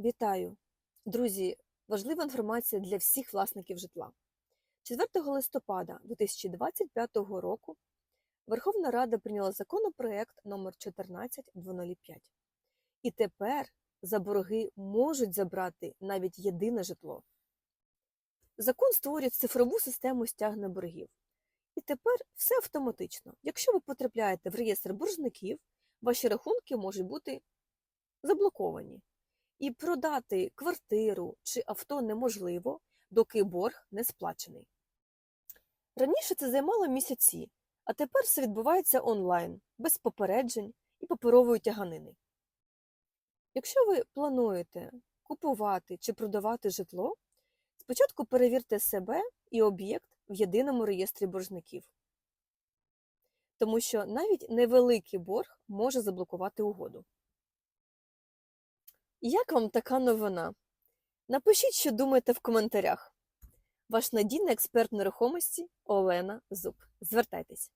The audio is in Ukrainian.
Вітаю! Друзі, важлива інформація для всіх власників житла. 4 листопада 2025 року Верховна Рада прийняла законопроект номер 14205. І тепер за борги можуть забрати навіть єдине житло. Закон створює цифрову систему стягнення боргів. І тепер все автоматично. Якщо ви потрапляєте в реєстр боржників, ваші рахунки можуть бути заблоковані. І продати квартиру чи авто неможливо, доки борг не сплачений. Раніше це займало місяці, а тепер все відбувається онлайн, без попереджень і паперової тяганини. Якщо ви плануєте купувати чи продавати житло, спочатку перевірте себе і об'єкт в єдиному реєстрі боржників. Тому що навіть невеликий борг може заблокувати угоду. Як вам така новина? Напишіть, що думаєте в коментарях. Ваш надійний експерт нерухомості Олена Зуб. Звертайтесь.